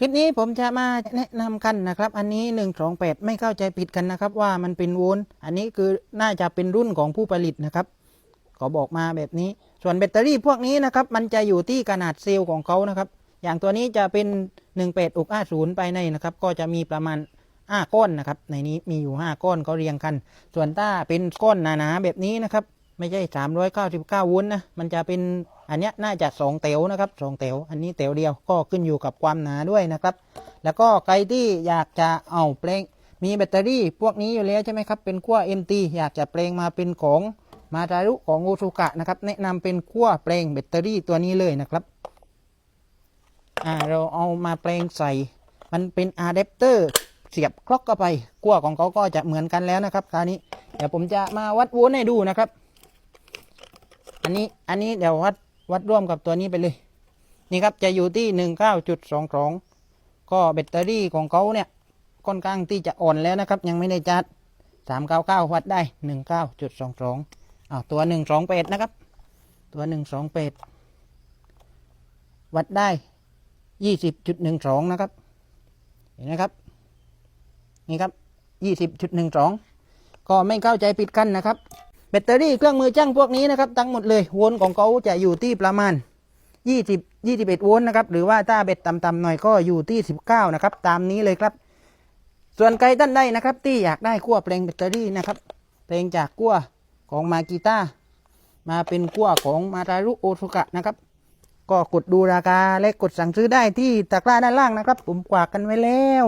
คลิปนี้ผมจะมาแนะนำกันนะครับ อันนี้ 1 2 8 ไม่เข้าใจผิดกันนะครับ ว่ามันเป็นโวลต์อันนี้คือน่าจะเป็นรุ่นของผู้ผลิตนะครับขอบอกมาแบบนี้ ส่วนแบตเตอรี่พวกนี้นะครับ มันจะอยู่ที่ขนาดเซลล์ของเขานะครับ อย่างตัวนี้จะเป็น 18อก50ไปในนะครับ ก็จะมีประมาณ5ก้อนนะครับ ในนี้มีอยู่ 5 ก้อนเขาเรียงกัน ส่วนถ้าเป็นก้อนหนาๆแบบนี้นะครับ ไม่ใช่399โวลต์นะมันจะเป็นอันนี้น่าจะ2เต๋วนะครับ2เต๋วอันนี้เต๋วเดียวก็ขึ้นอยู่กับความหนาด้วยนะครับ แล้วก็ใครที่อยากจะเอาแปลงมีแบตเตอรี่พวกนี้อยู่แล้วใช่ไหมครับเป็นขั้ว MT อยากจะแปลงมาเป็นของมาตารุของโอซูกะนะครับแนะนำเป็นขั้วแปลงแบตเตอรี่ตัวนี้เลยนะครับอ่าเราเอามาแปลงใส่ มันเป็นอะแดปเตอร์เสียบคล็อกเข้าไปขั้วของเขาก็จะเหมือนกันแล้วนะครับคราวนี้เดี๋ยวผมจะมาวัดโวลต์ให้ดูนะครับ อันนี้อันนี้เดี๋ยววัดวัดร่วมกับตัวนี้ไปเลย นี่ครับจะอยู่ที่หนึ่งเก้าจุดสองสองก็แบตเตอรี่ของเขาเนี่ยค่อนข้างที่จะอ่อนแล้วนะครับ ยังไม่ได้จัดสามเก้าเก้าวัดได้หนึ่งเก้าจุดสองสองอ้าวตัวหนึ่งสองแปดนะครับ ตัวหนึ่งสองแปดวัดได้ยี่สิบจุดหนึ่งสองนะครับ เห็นไหมครับ นี่ครับยี่สิบจุดหนึ่งสองก็ไม่เข้าใจผิดกันนะครับ แบตเตอรี่เครื่องมือช่างพวกนี้นะครับทั้งหมดเลยโวลต์ของเขาจะอยู่ที่ประมาณ 20 21โวลต์นะครับหรือว่าถ้าแบตต่ำๆหน่อยก็อยู่ที่ 19 นะครับ ตามนี้เลยครับ ส่วนใครท่านใดนะครับ ที่อยากได้ขั้วแปลงแบตเตอรี่นะครับแปลงจากขั้วของมากิต้ามาเป็นขั้วของมาตารุโอซุกะนะครับ ก็กดดูราคาและกดสั่งซื้อได้ที่ตะกร้าด้านล่างนะครับ ผมกวากกันไว้แล้ว